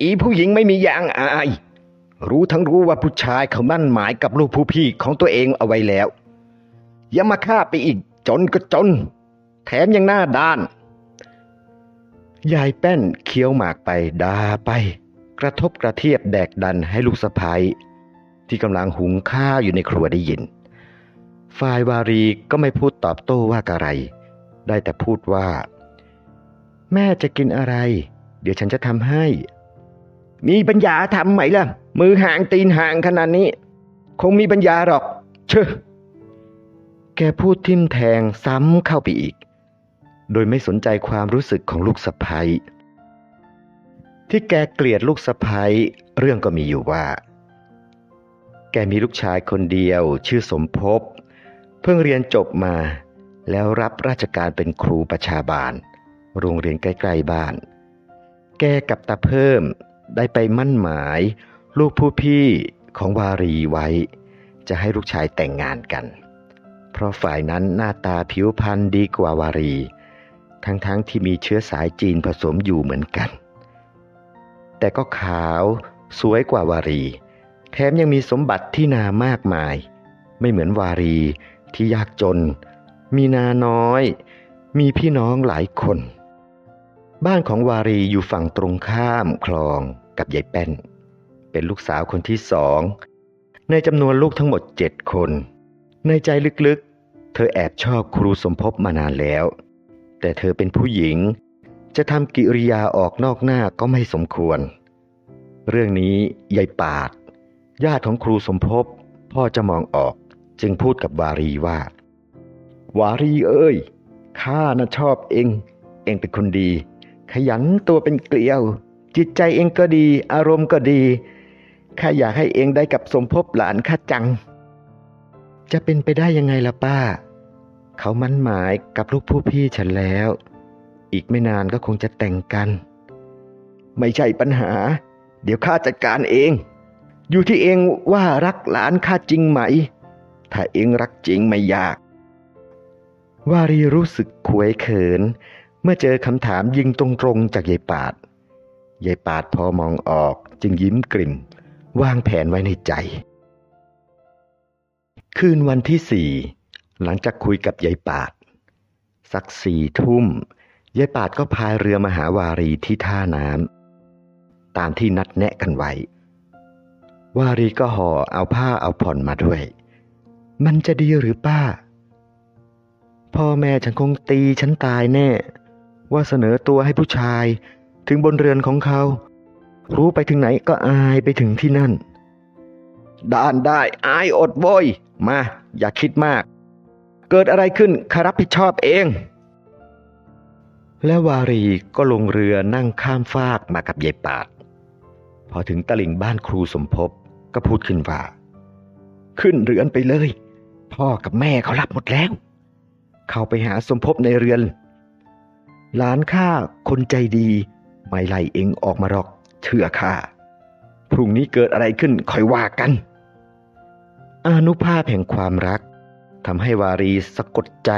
อีผู้หญิงไม่มียางอาย รู้ทั้งรู้ว่าผู้ชายเขามั่นหมายกับลูกผู้พี่ของตัวเองเอาไว้แล้ว อย่ามาฆ่าไปอีกจนก็จน แถมยังหน้าด้าน ยายแป้นเคี้ยวหมากไปด่าไป กระทบกระเทียบแดกดันให้ลูกสะพ้ยที่กำลังหุงข้าวอยู่ในครัวได้ยิน ฝ่ายวารีก็ไม่พูดตอบโต้ว่าอะไร ได้แต่พูดว่า แม่จะกินอะไร เดี๋ยวฉันจะทำให้ มีปัญญาทำไหมล่ะ มือห่างตีนห่างขนาดนี้ คงมีปัญญาหรอก เชอแกพูดทิมแทงซ้ำเข้าไปอีก โดยไม่สนใจความรู้สึกของลูกสะพ้ยที่แกเกลียดลูกสะพ้ยเรื่องก็มีอยู่ว่า แกมีลูกชายคนเดียว ชื่อสมภพเพิ่งเรียนจบมา แล้วรับราชการเป็นครูประชาบาล โรงเรียนใกล้ ๆ บ้าน แกกับตาเพิ่ม ได้ไปมั่นหมาย ลูกผู้พี่ของวารีไว้ จะให้ลูกชายแต่งงานกัน เพราะฝ่ายนั้นหน้าตาผิวพรรณดีกว่าวารี ทั้งๆทที่มีเชื้อสายจีนผสมอยู่เหมือนกัน แต่ก็ขาวสวยกว่าวารี แถมยังมีสมบัติที่นามากมาย ไม่เหมือนวารีที่ยากจน มีนาน้อย มีพี่น้องหลายคน บ้านของวารีอยู่ฝั่งตรงข้ามคลองกับยายแป้น เป็นลูกสาวคนที่สอง ในจำนวนลูกทั้งหมดเจ็ดคน ในใจลึกๆ เธอแอบชอบครูสมภพมานานแล้ว แต่เธอเป็นผู้หญิง จะทำกิริยาออกนอกหน้าก็ไม่สมควร เรื่องนี้ยายปาด ญาติของครูสมภพพ่อจะมองออกจึงพูดกับวารีว่า วารีเอ้ยข้าน่ะชอบเอง เองเป็นคนดี ขยันตัวเป็นเกลียว จิตใจเองก็ดี อารมณ์ก็ดีข้าอยากให้เองได้กับสมภพหลานข้าจัง จะเป็นไปได้ยังไงล่ะป้า เขามั่นหมายกับลูกผู้พี่ฉันแล้ว อีกไม่นานก็คงจะแต่งกัน ไม่ใช่ปัญหา เดี๋ยวข้าจัดการเอง อยู่ที่เองว่ารักหลานข้าจริงไหม ถ้าเองรักจริงไม่ยาก วารีรู้สึกขวยเขิน เมื่อเจอคำถามยิงตรงๆจากยายปาดยายปาดพอมองออกจึงยิ้มกลิ่มวางแผนไว้ในใจ คืนวันที่สี่หลังจากคุยกับยายปาด สักสี่ทุ่มยายปาดก็พายเรือมาหาวารีที่ท่าน้ำตามที่นัดแนะกันไว้ วารีก็ห่อเอาผ้าเอาผ่อนมาด้วย มันจะดีหรือป้า พ่อแม่ฉันคงตีฉันตายแน่ ว่าเสนอตัวให้ผู้ชายถึงบนเรือนของเขา รู้ไปถึงไหนก็อายไปถึงที่นั่น ด้านได้อายอดโวยมา อย่าคิดมาก เกิดอะไรขึ้นขารับผิดชอบเอง และวารีก็ลงเรือนั่งข้ามฟากมากับยายปาด พอถึงตลิ่งบ้านครูสมภพก็พูดขึ้นว่า ขึ้นเรือนไปเลย พ่อกับแม่เขารับหมดแล้ว เข้าไปหาสมภพในเรือน หลานข้าคนใจดี ไม่ไล่เองออกมาหรอกเชื่อข้าพรุ่งนี้เกิดอะไรขึ้นคอยว่ากัน อนุภาพแห่งความรักทำให้วารีสะกดใจ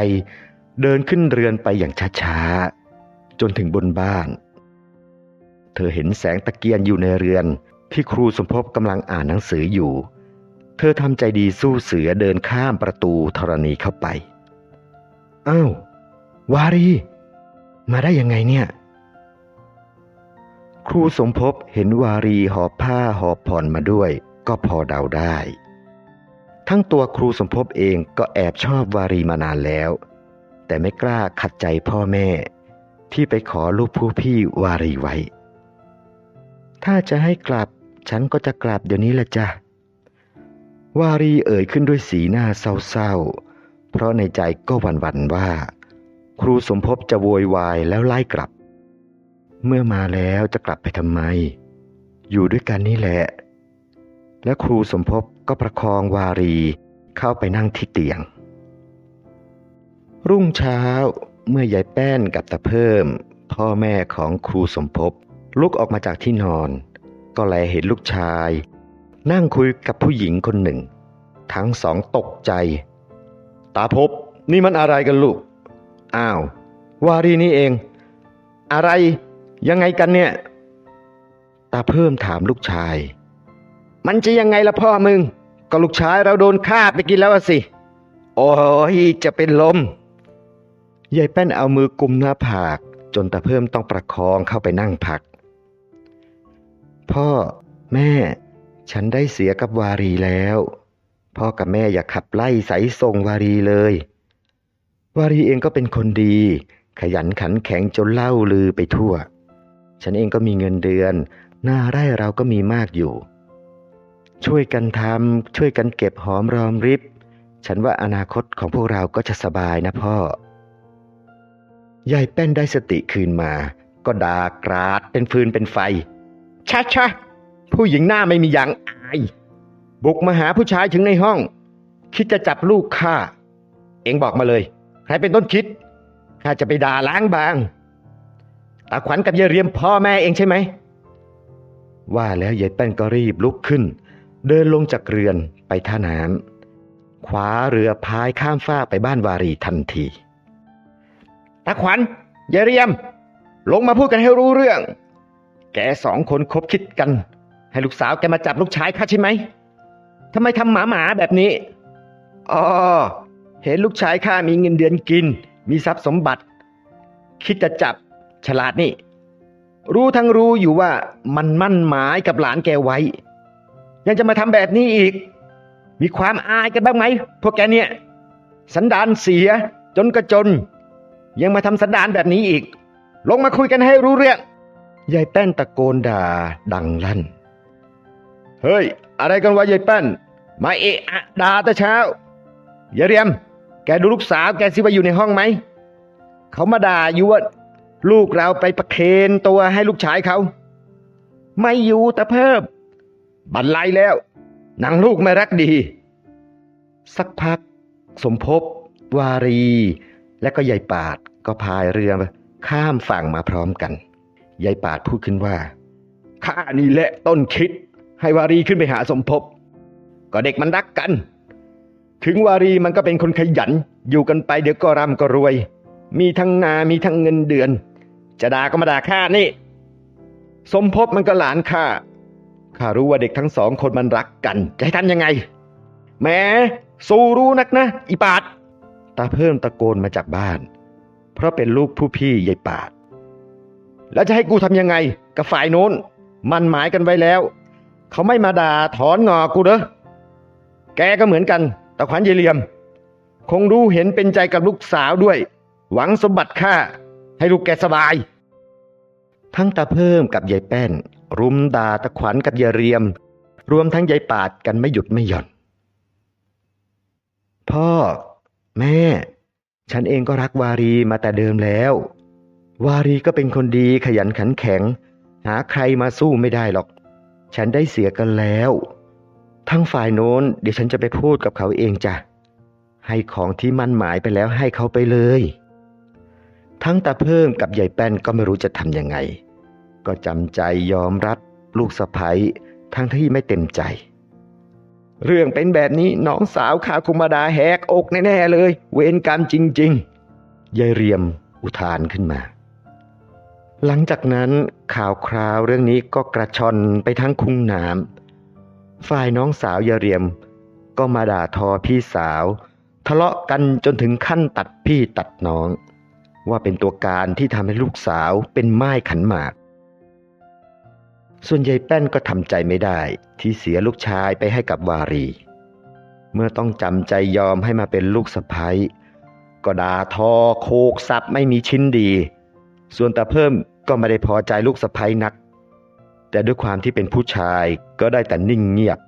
เดินขึ้นเรือนไปอย่างช้าๆ จนถึงบนบ้าน เธอเห็นแสงตะเกียงอยู่ในเรือนที่ครูสมภพกำลังอ่านหนังสืออยู่ เธอทำใจดีสู้เสือเดินข้ามประตูธรณีเข้าไป อ้าว วารี มาได้ยังไงเนี่ย ครูสมภพเห็นวารีหอบผ้าหอบผ่อนมาด้วย ก็พอเดาได้ ทั้งตัวครูสมภพเองก็แอบชอบวารีมานานแล้ว แต่ไม่กล้าขัดใจพ่อแม่ ที่ไปขอลูกผู้พี่วารีไว้ ถ้าจะให้กลับฉันก็จะกลับเดี๋ยวนี้ละจ้ะวารีเอ่ยขึ้นด้วยสีหน้าเศร้าๆ เพราะในใจก็หวั่นๆว่า ครูสมภพจะโวยวายแล้วไล่กลับ เมื่อมาแล้วจะกลับไปทำไม อยู่ด้วยกันนี่แหละ และครูสมภพก็ประคองวารีเข้าไปนั่งที่เตียง รุ่งเช้าเมื่อยายแป้นกับตาเพิ่ม พ่อแม่ของครูสมภพลุกออกมาจากที่นอน ก็แลเห็นลูกชาย นั่งคุยกับผู้หญิงคนหนึ่ง ทั้งสองตกใจ ตาพบนี่มันอะไรกันลูก อ้าว วารีนี่เอง อะไรยังไงกันเนี่ย ตาเพิ่มถามลูกชาย มันจะยังไงล่ะพ่อมึง ก็ลูกชายเราโดนฆ่าไปกินแล้วสิ โอ้ยจะเป็นลมยายแป้นเอามือกุมหน้าผาก จนตาเพิ่มต้องประคองเข้าไปนั่งพัก พ่อแม่ ฉันได้เสียกับวารีแล้ว พ่อกับแม่อย่าขับไล่ใสส่งวารีเลย วารีเองก็เป็นคนดี ขยันขันแข็งจนเล่าลือไปทั่ว ฉันเองก็มีเงินเดือน หน้าไร่เราก็มีมากอยู่ ช่วยกันทำช่วยกันเก็บหอมรอมริบ ฉันว่าอนาคตของพวกเราก็จะสบายนะพ่อยายแป้นได้สติคืนมา ก็ด่ากราดเป็นฟืนเป็นไฟชะชะผู้หญิงหน้าไม่มีอย่างอาย บุกมาหาผู้ชายถึงในห้อง คิดจะจับลูกข้า เองบอกมาเลย ใครเป็นต้นคิด ข้าจะไปด่าล้างบาง ตาขวัญกับยายเรียมพ่อแม่เองใช่ไหม ว่าแล้วยายแป้นก็รีบลุกขึ้น เดินลงจากเรือนไปท่าน้ำขวาเรือพายข้ามฟากไปบ้านวารีทันที ตาขวัญยายเรียม ลงมาพูดกันให้รู้เรื่อง แกสองคนคบคิดกัน ให้ลูกสาวแกมาจับลูกชายข้าใช่ไหมทำไมทำหมาหมาแบบนี้อ๋อ เห็นลูกชายข้ามีเงินเดือนกิน มีทรัพย์สมบัติ คิดจะจับฉลาดนี่ รู้ทั้งรู้อยู่ว่ามันมั่นหมายกับหลานแกไว้ ยังจะมาทำแบบนี้อีก มีความอายกันบ้างไหมพวกแกเนี่ย สันดานเสียจนกระจน ยังมาทำสันดานแบบนี้อีก ลงมาคุยกันให้รู้เรื่องยายแป้นตะโกนด่าดังลั่น เฮ้ย อะไรกันวะยายแป้น มาเอะอะด่าแต่เช้าอย่าเรียม แกดูลูกสาวแกสิว่าอยู่ในห้องไหม เขามาด่าอยู่ว่าลูกเราไปประเคนตัวให้ลูกชายเขา ไม่อยู่แต่เพิ่มบันไลแล้วนางลูกไม่รักดี สักพัก สมภพวารี และก็ยายปาดก็พายเรือข้ามฝั่งมาพร้อมกันยายปาดพูดขึ้นว่าข้านี่แหละต้นคิด ให้วารีขึ้นไปหาสมภพก็เด็กมันรักกัน ถึงวารีมันก็เป็นคนขยัน อยู่กันไปเดี๋ยวก็ร่ำก็รวย มีทั้งนา มีทั้งเงินเดือน จะด่าก็มาด่าข้านี่ สมภพมันก็หลานข้า ข้ารู้ว่าเด็กทั้งสองคนมันรักกัน จะให้ทำยังไง แหม สู้รู้นักนะ อีปาด ตาเพิ่มตะโกนมาจากบ้าน เพราะเป็นลูกผู้พี่ยายปาด แล้วจะให้กูทำยังไง กับฝ่ายโน้น มันหมายกันไว้แล้ว เขาไม่มาด่าถอนงอกูเด้อ แกก็เหมือนกัน ตะขวัญเยเหลียม คงรู้เห็นเป็นใจกับลูกสาวด้วย หวังสมบัติข้าให้ลูกแกสบาย ทั้งตาเพิ่มกับยายแป้น รุมด่าตะขวัญกับยายเรียม รวมทั้งยายปาดกันไม่หยุดไม่หย่อน พ่อ แม่ ฉันเองก็รักวารีมาแต่เดิมแล้ว วารีก็เป็นคนดีขยันขันแข็ง หาใครมาสู้ไม่ได้หรอก ฉันได้เสียกันแล้ว ทั้งฝ่ายโน้นเดี๋ยวฉันจะไปพูดกับเขาเองจ้ะ ให้ของที่มั่นหมายไปแล้วให้เขาไปเลย ทั้งตาเพิ่มกับยายแป้นก็ไม่รู้จะทำยังไง ก็จำใจยอมรับลูกสะใภ้ทั้งที่ไม่เต็มใจ เรื่องเป็นแบบนี้น้องสาวข้าคุมาดาแหกอกแน่ๆเลย เวรกรรมจริงๆยายเรียมอุทานขึ้นมา หลังจากนั้นข่าวคราวเรื่องนี้ก็กระชอนไปทั้งคุ้งน้ำ ฝ่ายน้องสาวยาเรียม ก็มาด่าทอพี่สาว ทะเลาะกันจนถึงขั้นตัดพี่ตัดน้อง ว่าเป็นตัวการที่ทำให้ลูกสาวเป็นไม้ขันหมาก ส่วนยายแป้นก็ทำใจไม่ได้ที่เสียลูกชายไปให้กับวารี เมื่อต้องจำใจยอมให้มาเป็นลูกสะใภ้ก็ด่าทอโคกสับไม่มีชิ้นดี ส่วนตาเพิ่มก็ไม่ได้พอใจลูกสะใภ้นัก แต่ด้วยความที่เป็นผู้ชายก็ได้แต่นิ่งเงียบ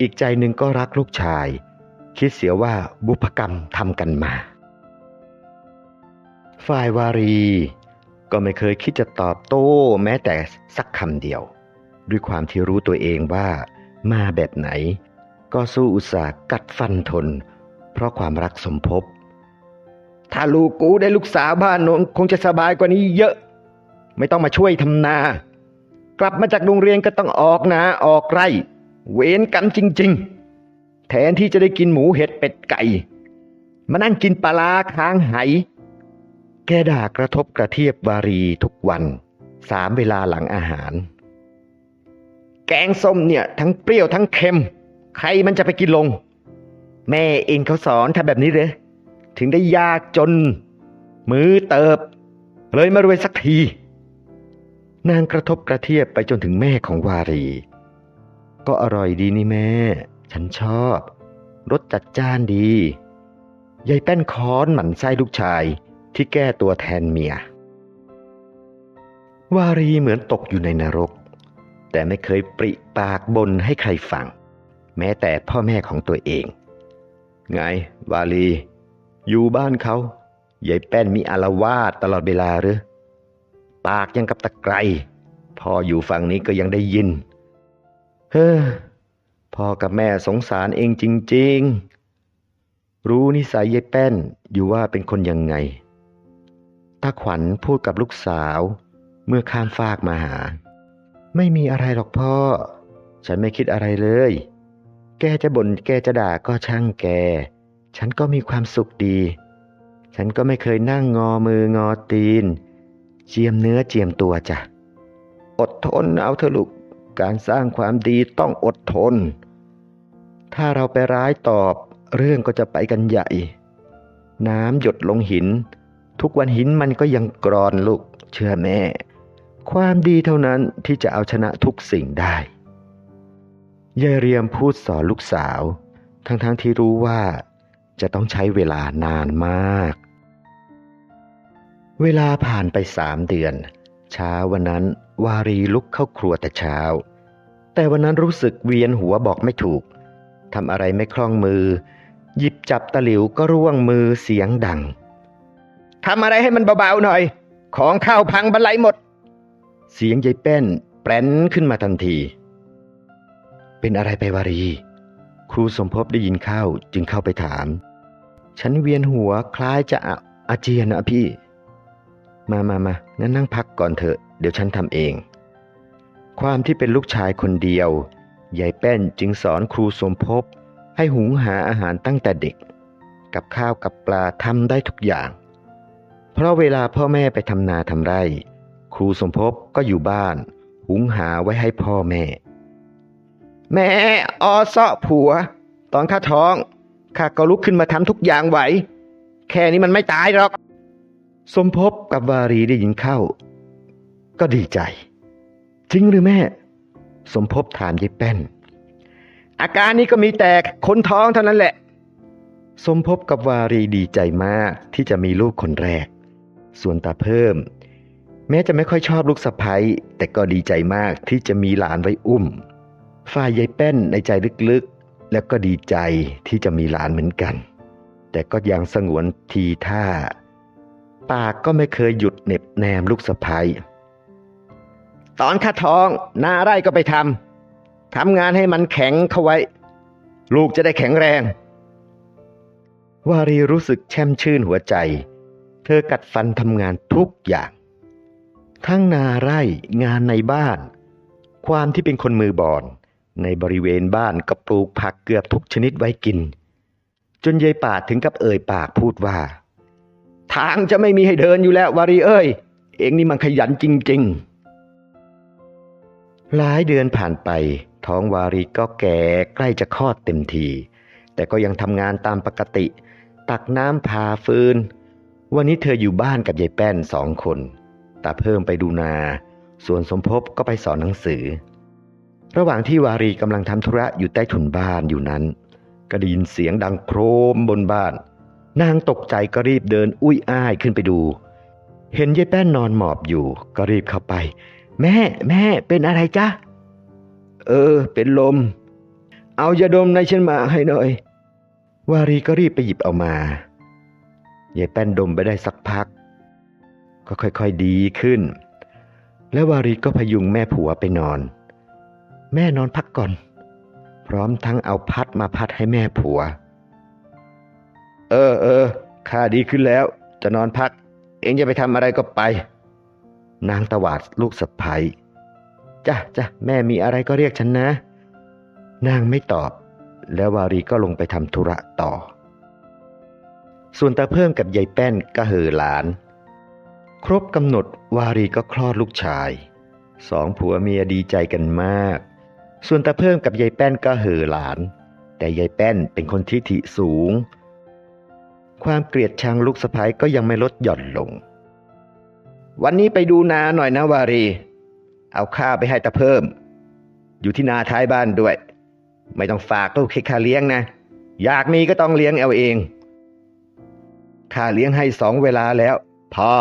อีกใจหนึ่งก็รักลูกชาย คิดเสียว่าบุพกรรมทำกันมา ฝ่ายวารี ก็ไม่เคยคิดจะตอบโต้แม้แต่สักคำเดียว ด้วยความที่รู้ตัวเองว่ามาแบบไหน ก็สู้อุตส่าห์กัดฟันทน เพราะความรักสมภพถ้าลูกกูได้ลูกสาวบ้านน้นคงจะสบายกว่านี้เยอะ ไม่ต้องมาช่วยทำนา กลับมาจากโรงเรียนก็ต้องออกนาออกไร่ เว้นกันจริง ๆ แทนที่จะได้กินหมูเห็ดเป็ดไก่ มานั่งกินปลาร้าค้างไห แกด่ากระทบกระเทียบวารีทุกวัน สามเวลาหลังอาหาร แกงส้มเนี่ย ทั้งเปรี้ยวทั้งเค็ม ใครมันจะไปกินลง แม่เองเขาสอนทำแบบนี้เลยถึงได้ยากจน มือเติบ เลยมารวยสักที นางกระทบกระเทียบไปจนถึงแม่ของวารี ก็อร่อยดีนี่แม่ ฉันชอบ รสจัดจ้านดี ยายแป้นค้อนหมั่นไส้ลูกชายที่แก้ตัวแทนเมีย วารีเหมือนตกอยู่ในนรก แต่ไม่เคยปริปากบนให้ใครฟัง แม้แต่พ่อแม่ของตัวเอง ไง วาลีอยู่บ้านเขายายแป้นมีอารวาสตลอดเวลาหรือ ปากยังกับตะไคร้พ่ออยู่ฝั่งนี้ก็ยังได้ยิน เฮ้อพ่อกับแม่สงสารเองจริง ๆ รู้นิสัยยายแป้นอยู่ว่าเป็นคนยังไง ตาขวัญพูดกับลูกสาวเมื่อข้ามฟากมาหา ไม่มีอะไรหรอกพ่อ ฉันไม่คิดอะไรเลย แกจะบ่นแกจะด่าก็ช่างแก ฉันก็มีความสุขดี ฉันก็ไม่เคยนั่งงอมืองอตีน เจียมเนื้อเจียมตัวจ้ะ อดทนเอาเถอะลูก การสร้างความดีต้องอดทน ถ้าเราไปร้ายตอบเรื่องก็จะไปกันใหญ่ น้ำหยดลงหิน ทุกวันหินมันก็ยังกรอนลูก เชื่อแม่ ความดีเท่านั้นที่จะเอาชนะทุกสิ่งได้ยายเรียมพูดสอนลูกสาว ทั้งๆทที่รู้ว่าจะต้องใช้เวลานานมาก เวลาผ่านไปสามเดือน เช้าวันนั้นวารีลุกเข้าครัวแต่เช้า แต่วันนั้นรู้สึกเวียนหัวบอกไม่ถูกทำอะไรไม่คล่องมือ หยิบจับตะหลิวก็ร่วงมือเสียงดังทำอะไรให้มันเบาๆหน่อย ของข้าวพังบรรลัยหมด เสียงยายแป้นแปรนขึ้นมาทันที เป็นอะไรไปวารี ครูสมภพได้ยินเข้าจึงเข้าไปถาม ฉันเวียนหัวคล้ายจะอาอาเจียนนะพี่ มามามางั้นนั่งพักก่อนเถอะ เดี๋ยวฉันทำเอง ความที่เป็นลูกชายคนเดียวยายแป้นจึงสอนครูสมภพให้หุงหาอาหารตั้งแต่เด็ก กับข้าวกับปลาทำได้ทุกอย่าง เพราะเวลาพ่อแม่ไปทำนาทำไร่ ครูสมภพก็อยู่บ้าน หุงหาไว้ให้พ่อแม่ แม่ออเซาะผัว ตอนข้าท้องข้าก็ลุกขึ้นมาทำทุกอย่างไหว แค่นี้มันไม่ตายหรอก สมภพกับวารีได้ยินเข้า ก็ดีใจ จริงหรือแม่ สมภพถามยายแป้น อาการนี้ก็มีแต่คนท้องเท่านั้นแหละ สมภพกับวารีดีใจมากที่จะมีลูกคนแรก ส่วนตาเพิ่ม แม้จะไม่ค่อยชอบลูกสะใภ้แต่ก็ดีใจมากที่จะมีหลานไว้อุ้ม ฝ่ายยายแป้นในใจลึกๆ แล้วก็ดีใจที่จะมีหลานเหมือนกัน แต่ก็ยังสงวนทีท่า ปากก็ไม่เคยหยุดเหน็บแนมลูกสะใภ้ตอนข้าท้องนาไร่ก็ไปทำทำงานให้มันแข็งเข้าไว้ ลูกจะได้แข็งแรง วารีรู้สึกแช่มชื่นหัวใจ เธอกัดฟันทำงานทุกอย่าง ทั้งนาไร่งานในบ้าน ความที่เป็นคนมือบอนในบริเวณบ้านก็ปลูกผักเกือบทุกชนิดไว้กิน จนยายป่าถึงกับเอ่ยปากพูดว่า ทางจะไม่มีให้เดินอยู่แล้ววารีเอ้ย เองนี่มันขยันจริง ๆ หลายเดือนผ่านไป ท้องวารีก็แก่ใกล้จะคลอดเต็มที แต่ก็ยังทำงานตามปกติ ตักน้ำพาฟืน วันนี้เธออยู่บ้านกับยายแป้นสองคนตาเพิ่มไปดูนา ส่วนสมภพก็ไปสอนหนังสือ ระหว่างที่วารีกำลังทำธุระอยู่ใต้ถุนบ้านอยู่นั้น ก็ได้ยินเสียงดังโครมบนบ้าน นางตกใจก็รีบเดินอุ้ยอ้ายขึ้นไปดู เห็นยายแป้นนอนหมอบอยู่ ก็รีบเข้าไป แม่ แม่เป็นอะไรจ๊ะ เออ เป็นลม เอายาดมในฉันมาให้หน่อย วารีก็รีบไปหยิบเอามายายแป้นดมไปได้สักพัก ก็ค่อยๆดีขึ้น แล้ววารีก็พยุงแม่ผัวไปนอน แม่นอนพักก่อน พร้อมทั้งเอาพัดมาพัดให้แม่ผัว เออเออข้าดีขึ้นแล้ว จะนอนพัก เองจะไปทำอะไรก็ไป นางตวาดลูกสะใภ้จ้ะจ้ะแม่มีอะไรก็เรียกฉันนะ นางไม่ตอบ แล้ววารีก็ลงไปทำธุระต่อ ส่วนตาเพิ่มกับยายแป้นก็เห่อหลาน ครบกำหนดวารีก็คลอดลูกชาย สองผัวเมียดีใจกันมาก ส่วนตาเพิ่มกับยายแป้นก็เห่อหลาน แต่ยายแป้นเป็นคนทิฐิสูง ความเกลียดชังลูกสะพ้ยก็ยังไม่ลดหย่อนลง วันนี้ไปดูนาหน่อยนะวารี เอาข้าวไปให้ตาเพิ่ม อยู่ที่นาท้ายบ้านด้วย ไม่ต้องฝากลูกให้ข้าเลี้ยงนะ อยากมีก็ต้องเลี้ยงเอาเองข้าเลี้ยงให้สองเวลาแล้ว พอ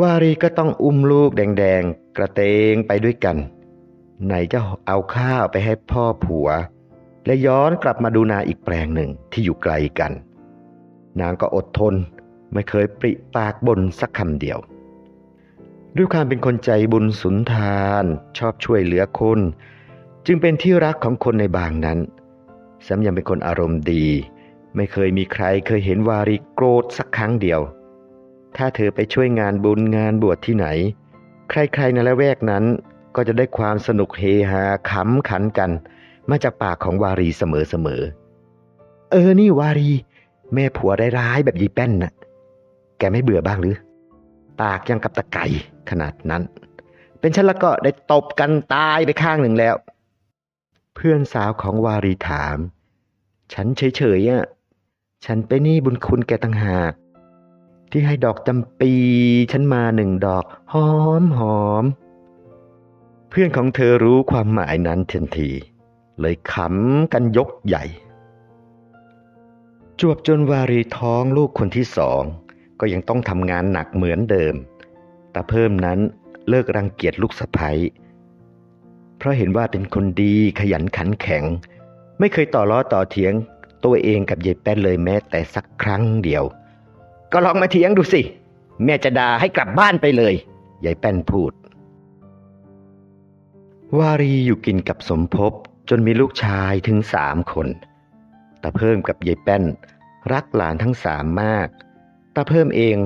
วารีก็ต้องอุ้มลูกแดงๆ กระเตงไปด้วยกัน ไหนจะเอาข้าวไปให้พ่อผัว และย้อนกลับมาดูนาอีกแปลงหนึ่งที่อยู่ไกลกัน นางก็อดทนไม่เคยปริปากบนสักคำเดียว ด้วยความเป็นคนใจบุญสุนทาน ชอบช่วยเหลือคน จึงเป็นที่รักของคนในบางนั้นซ้ำยังเป็นคนอารมณ์ดี ไม่เคยมีใครเคยเห็นวารีโกรธสักครั้งเดียว ถ้าเธอไปช่วยงานบุญงานบวชที่ไหน ใครๆในละแวกนั้นก็จะได้ความสนุกเฮฮาขำขันกัน มาจากปากของวารีเสมอๆเออนี่วารี แม่ผัวร้ายๆแบบยีแป้นน่ะ แกไม่เบื่อบ้างหรือ ปากยังกับตะไก่ขนาดนั้น เป็นฉันแล้วก็ได้ตบกันตายไปข้างหนึ่งแล้ว เพื่อนสาวของวารีถาม ฉันเฉยๆอะฉันไปนหนี่บุญคุณแกต่างหาก ที่ให้ดอกจำปี ฉันมาหนึ่งดอกหอมหอม เพื่อนของเธอรู้ความหมายนั้นทันที เลยขำกันยกใหญ่ จวบจนวารีท้องลูกคนที่สอง ก็ยังต้องทำงานหนักเหมือนเดิม แต่เพิ่มนั้นเลิกรังเกียจลูกสะใภ้เพราะเห็นว่าเป็นคนดีขยันขันแข็ง ไม่เคยต่อล้อต่อเถียงตัวเองกับยายแป้นเลยแม้แต่สักครั้งเดียว ก็ลองมาเถียงดูสิ แม่จะด่าให้กลับบ้านไปเลยยายแป้นพูด วารีอยู่กินกับสมภพ จนมีลูกชายถึงสามคนตาเพิ่มกับยายแป้น รักหลานทั้งสามมากตาเพิ่มเอง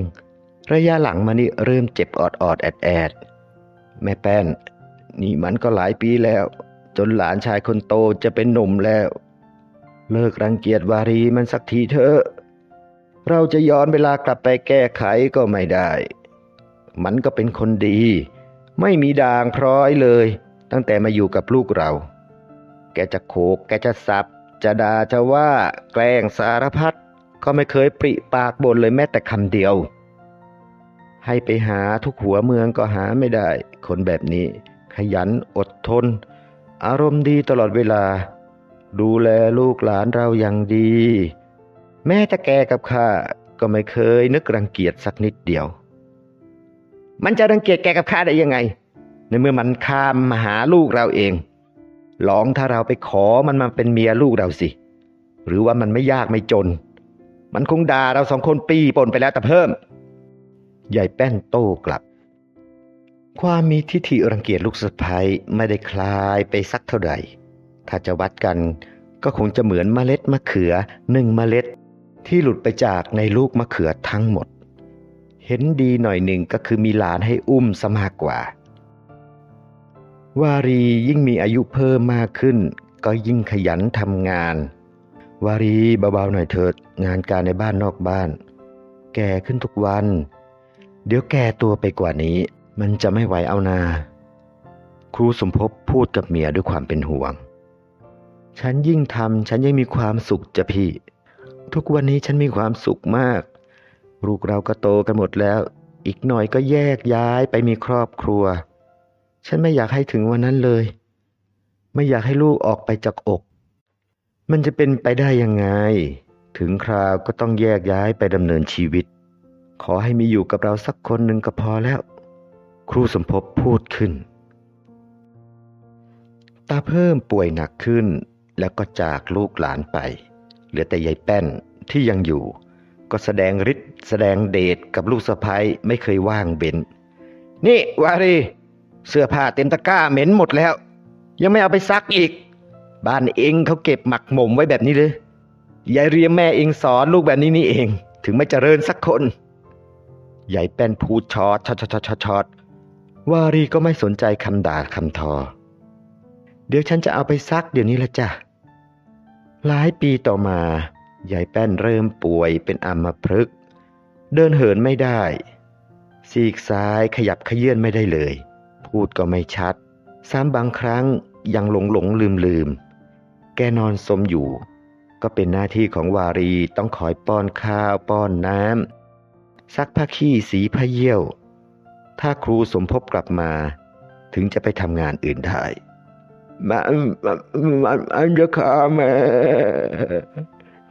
ระยะหลังมานี่เริ่มเจ็บออดออดแอดแอดแม่แป้น นี่มันก็หลายปีแล้ว จนหลานชายคนโตจะเป็นหนุ่มแล้ว เลิกรังเกียจวารีมันสักทีเถอะ เราจะย้อนเวลากลับไปแก้ไขก็ไม่ได้ มันก็เป็นคนดี ไม่มีด่างพร้อยเลย ตั้งแต่มาอยู่กับลูกเรา แกจะโขกแกจะสับ จะด่าจะว่าแกล้งสารพัดก็ไม่เคยปริปากบ่นเลยแม้แต่คำเดียว ให้ไปหาทุกหัวเมืองก็หาไม่ได้ คนแบบนี้ ขยันอดทน อารมณ์ดีตลอดเวลา ดูแลลูกหลานเราอย่างดี แม้แต่แกกับข้าก็ไม่เคยนึกรังเกียจสักนิดเดียว มันจะรังเกียจแกกับข้าได้ยังไง ในเมื่อมันข้ามมาหาลูกเราเอง ลองถ้าเราไปขอมันมาเป็นเมียลูกเราสิ หรือว่ามันไม่ยากไม่จน มันคงด่าเราสองคนปีปนไปแล้วแต่เพิ่มใหญ่แป้นโต้กลับ ความมีทิฐิรังเกียจลูกสะพ้ยไม่ได้คลายไปสักเท่าใดถ้าจะวัดกันก็คงจะเหมือนเมล็ดมะเขือหนึ่งเมล็ดที่หลุดไปจากในลูกมะเขือทั้งหมด เห็นดีหน่อยหนึ่งก็คือมีหลานให้อุ้มซะมากกว่า วารียิ่งมีอายุเพิ่มมากขึ้น ก็ยิ่งขยันทำงาน วารีเบาๆหน่อยเถิด งานการในบ้านนอกบ้าน แก่ขึ้นทุกวัน เดี๋ยวแก่ตัวไปกว่านี้ มันจะไม่ไหวเอานา ครูสมภพพูดกับเมียด้วยความเป็นห่วง ฉันยิ่งทำฉันยิ่งมีความสุขจ้ะพี่ ทุกวันนี้ฉันมีความสุขมาก ลูกเราก็โตกันหมดแล้ว อีกหน่อยก็แยกย้ายไปมีครอบครัว ฉันไม่อยากให้ถึงวันนั้นเลย ไม่อยากให้ลูกออกไปจากอก มันจะเป็นไปได้ยังไง ถึงคราวก็ต้องแยกย้ายไปดำเนินชีวิต ขอให้มีอยู่กับเราสักคนหนึ่งก็พอแล้ว ครูสมภพพูดขึ้น ตาเพิ่มป่วยหนักขึ้น แล้วก็จากลูกหลานไป เหลือแต่ยายแป้นที่ยังอยู่ ก็แสดงฤทธิ์แสดงเดชกับลูกสะพ้ยไม่เคยว่างเบนนี่วารี เสื้อผ้าเต็มตะกร้าเหม็นหมดแล้ว ยังไม่เอาไปซักอีก บ้านเองเขาเก็บหมักหมมไว้แบบนี้เลยยายเรียมแม่เองสอนลูกแบบนี้นี่เอง ถึงไม่เจริญสักคนยายแป้นพูดชอดชอดชอดชอดชอดชอดวารีก็ไม่สนใจคำด่าคำทอ เดี๋ยวฉันจะเอาไปซักเดี๋ยวนี้ละจ้ะหลายปีต่อมายายแป้นเริ่มป่วยเป็นอัมพฤกษ์เดินเหินไม่ได้ ซีกซ้ายขยับขยื่นไม่ได้เลย พูดก็ไม่ชัด ซ้ำบางครั้งยังหลงหลงลืมลืม แกนอนสมอยู่ ก็เป็นหน้าที่ของวารีต้องคอยป้อนข้าวป้อนน้ำซักผ้าขี้สีผ้าเยี่ยว ถ้าครูสมภพกลับมา ถึงจะไปทำงานอื่นได้มันมันมันมันจะฆ่าแม่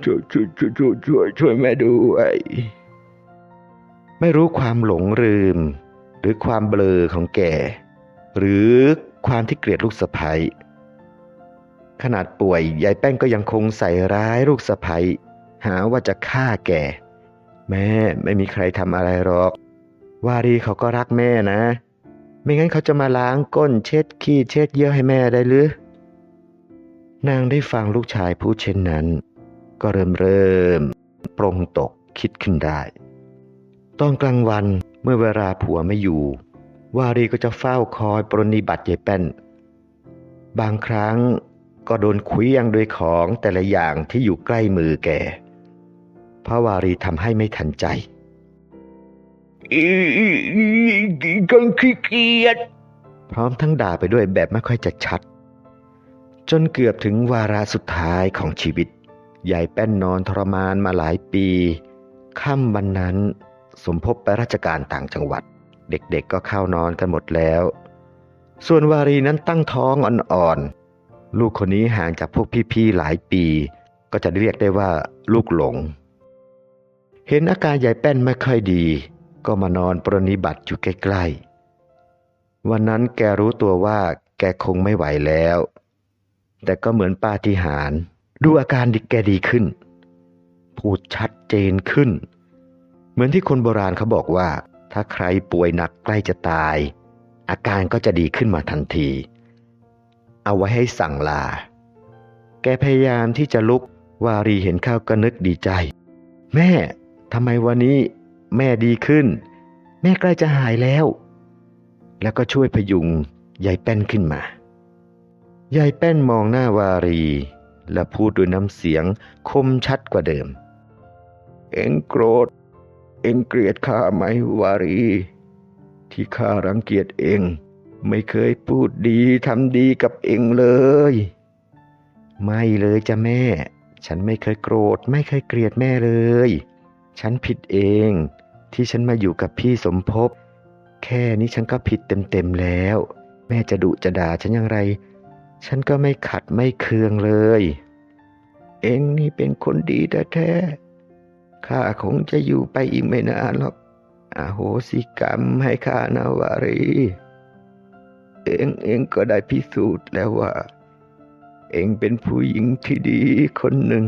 ช่วยช่วยช่วยช่วยช่วยช่วยแม่ด้วยไม่รู้ความหลงลืม หรือความเบลอของแก หรือความที่เกลียดลูกสะใภ้ขนาดป่วยยายแป้งก็ยังคงใส่ร้ายลูกสะใภ้หาว่าจะฆ่าแกแม่ไม่มีใครทำอะไรหรอก วารีเขาก็รักแม่นะ ไม่งั้นเขาจะมาล้างก้นเช็ดขี้เช็ดเยี่ยวให้แม่ได้หรือนางได้ฟังลูกชายพูดเช่นนั้น ก็เริ่มเริ่มปรงตกคิดขึ้นได้ ตอนกลางวันเมื่อเวลาผัวไม่อยู่ วารีก็จะเฝ้าคอยปรนนิบัติยายแป้น บางครั้งก็โดนคุยยังโดยของแต่ละอย่างที่อยู่ใกล้มือแกพระวารีทำให้ไม่ทันใจอีกันขี้เกียจพร้อมทั้งด่าไปด้วยแบบไม่ค่อยจะชัด จนเกือบถึงวาระสุดท้ายของชีวิตยายแป้นนอนทรมานมาหลายปี ค่ำวันนั้นสมภพไปราชการต่างจังหวัด เด็กๆก็เข้านอนกันหมดแล้ว ส่วนวารีนั้นตั้งท้องอ่อนๆ ลูกคนนี้ห่างจากพวกพี่ๆหลายปี ก็จะเรียกได้ว่าลูกหลง เห็นอาการยายแป้นไม่ค่อยดี ก็มานอนปรนนิบัติอยู่ใกล้ๆ วันนั้นแกรู้ตัวว่าแกคงไม่ไหวแล้ว แต่ก็เหมือนปาฏิหาริย์ดูอาการดิแกดีขึ้น พูดชัดเจนขึ้น เหมือนที่คนโบราณเขาบอกว่า ถ้าใครป่วยหนักใกล้จะตาย อาการก็จะดีขึ้นมาทันที เอาไว้ให้สั่งลา แกพยายามที่จะลุกวารีเห็นข้าวก็นึกดีใจ แม่ทำไมวันนี้แม่ดีขึ้น แม่ใกล้จะหายแล้ว แล้วก็ช่วยพยุงยายแป้นขึ้นมายายแป้นมองหน้าวารี และพูดด้วยน้ำเสียงคมชัดกว่าเดิม เอ็งโกรธ เองเกลียดข้าไหมวารี ที่ข้ารังเกียจเอง ไม่เคยพูดดีทำดีกับเองเลย ไม่เลยจ้ะแม่ ฉันไม่เคยโกรธ ไม่เคยเกลียดแม่เลย ฉันผิดเองที่ฉันมาอยู่กับพี่สมภพแค่นี้ฉันก็ผิดเต็มๆแล้ว แม่จะดุจะด่าฉันอย่างไร ฉันก็ไม่ขัดไม่เคืองเลย เองนี่เป็นคนดีแท้ๆ ข้าคงจะอยู่ไปอีกไม่นานหรอกอาโหสิกรรมให้ข้านาวารี เองเองก็ได้พิสูจน์แล้วว่า เองเป็นผู้หญิงที่ดีคนหนึ่ง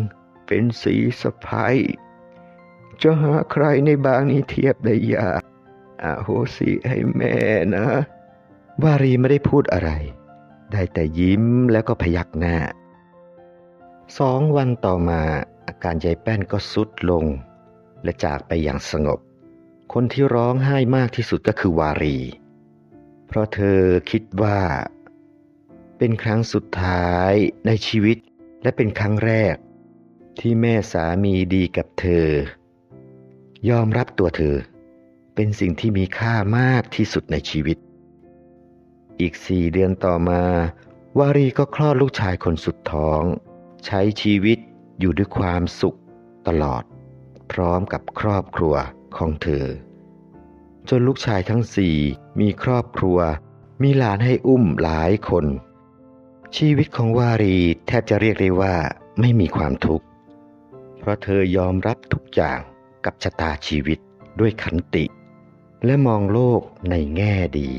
เป็นสีสะพ้ายจะหาใครในบางนี้เทียบได้ยากอาโหสิให้แม่นะ วารีไม่ได้พูดอะไร ได้แต่ยิ้มแล้วก็พยักหน้า สองวันต่อมา อาการยายแป้นก็สุดลง และจากไปอย่างสงบ คนที่ร้องไห้มากที่สุดก็คือวารี เพราะเธอคิดว่า เป็นครั้งสุดท้ายในชีวิตและเป็นครั้งแรก ที่แม่สามีดีกับเธอ ยอมรับตัวเธอ เป็นสิ่งที่มีค่ามากที่สุดในชีวิต อีกสี่เดือนต่อมา วารีก็คลอดลูกชายคนสุดท้อง ใช้ชีวิต อยู่ด้วยความสุขตลอด พร้อมกับครอบครัวของเธอ จนลูกชายทั้งสี่มีครอบครัว มีหลานให้อุ้มหลายคน ชีวิตของวารีแทบจะเรียกได้ว่าไม่มีความทุกข์ เพราะเธอยอมรับทุกอย่างกับชะตาชีวิตด้วยขันติ และมองโลกในแง่ดี